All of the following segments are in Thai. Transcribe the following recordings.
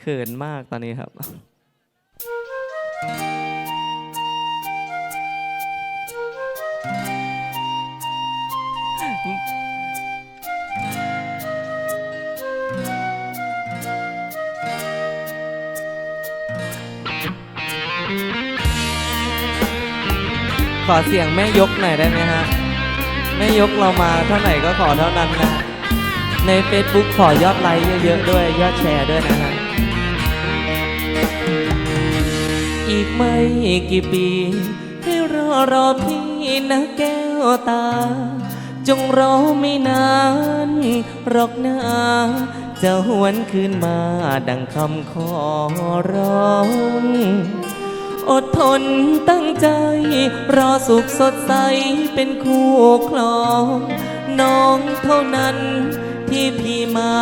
เขินมากตอนนี้ครับ ขอเสียงแม่ยกหน่อยได้ไหมฮะ แม่ยกเรามาเท่าไหร่ก็ขอเท่านั้นนะ ใน Facebook ขอยอดไลค์เยอะๆด้วย ยอดแชร์ด้วยนะฮะ อีกไม่กี่ปี ให้รอรอพี่นะแก้วตา จงรอไม่นานหรอกนะจะหวนคืนมาดังคำขอร้อง อดทนตั้งใจ รอสุขสดใสเป็นคู่ครอง น้องเท่านั้นที่พี่ไม้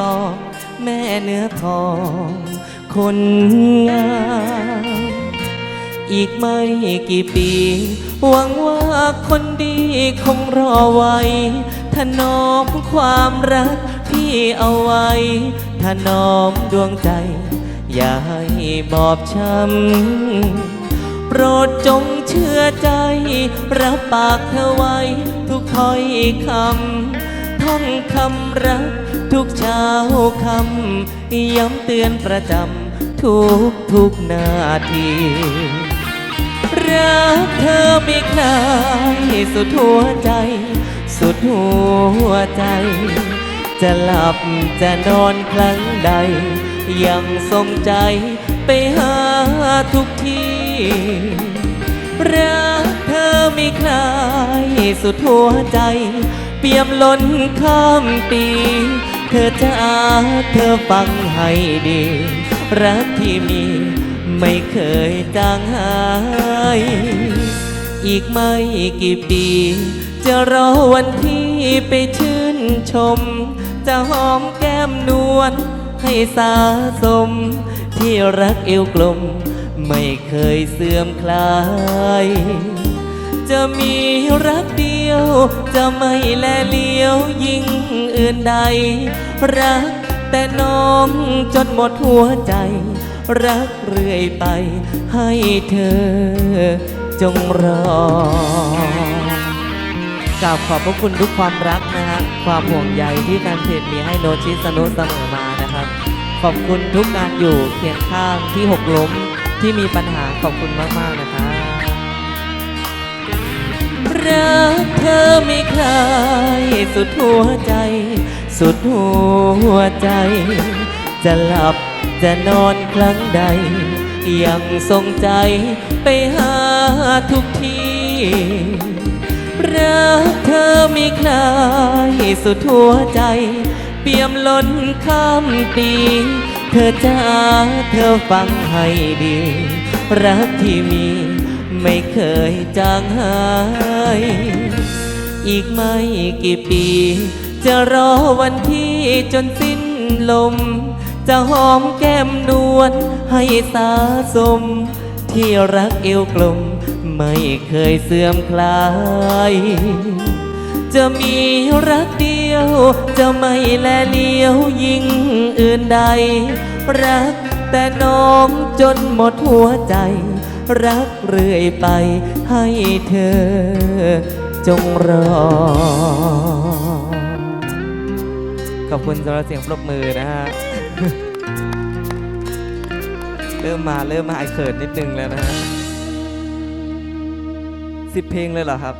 ปอกแม่เนื้อทองคนงาม อีกไม่กี่ปี หวังว่าคนดีคงรอไว้ถนอมความรักพี่เอาไว้ถนอมดวงใจ อย่าให้บอบช้ำ โปรดจงเชื่อใจ รับปากเธอไว้ ทุกถ้อยคำท่องคำรัก ทุกเช้าคำย้ำเตือนประจำทุกทุกนาที รักเธอไม่คลายสุดหัวใจ สุดหัวใจ จะหลับจะนอนครั้งใด ยังทรงใจไปหาทุกที รักเธอไม่คลายสุดหัวใจ เปี่ยมล้นข้ามปีเธอจะเธอฟังให้ดี รักที่มี ไม่เคยจางหาย อีกไม่กี่ปี จะรอวันที่ไปชื่นชม จะหอมแก้มนวลให้สาสม ที่รักเอวกลม ไม่เคยเสื่อมคลาย จะมีรักเดียว จะไม่แลเลี้ยวยิ่งอื่นใด รักแต่น้องจนหมดหัวใจ รักเรื่อยไปให้เธอจงรอกราบขอบพระคุณทุกความรักนะฮะความห่วงใยที่แฟนเพจมีให้โนชิสนุเสมอมานะครับ ขอบคุณทุกการอยู่เคียงข้างที่หกล้มที่มีปัญหาขอบคุณมาก ๆ นะครับรักเธอไม่คลายสุดหัวใจ สุดหัวใจ จะหลับ จะนอนครั้งใด ยังทรงใจไปหาทุกที่รักเธอม่คลายสุดหัวใจ เปี่ยมล้นข้ามปี เธอจ้าเธอฟังให้ดี รักที่มีไม่เคยจางหาย อีกไม่กี่ปี จะรอวันที่จนสิ้นลม จะหอมแก้มนวลให้สาสม ที่รักเอวกลม ไม่เคยเสื่อมคลาย จะมีรักเดียว จะไม่แลเลียวยิ่งอื่นใด รักแต่น้องจนหมดหัวใจ รักเรื่อยไปให้เธอจงรอ ขอบคุณสำหรับเสียงปรบมือนะฮะ เริ่มมาเริ่มมาไอเขินนิดนึงแล้วนะฮะสิบเพลงเลยเหรอครับ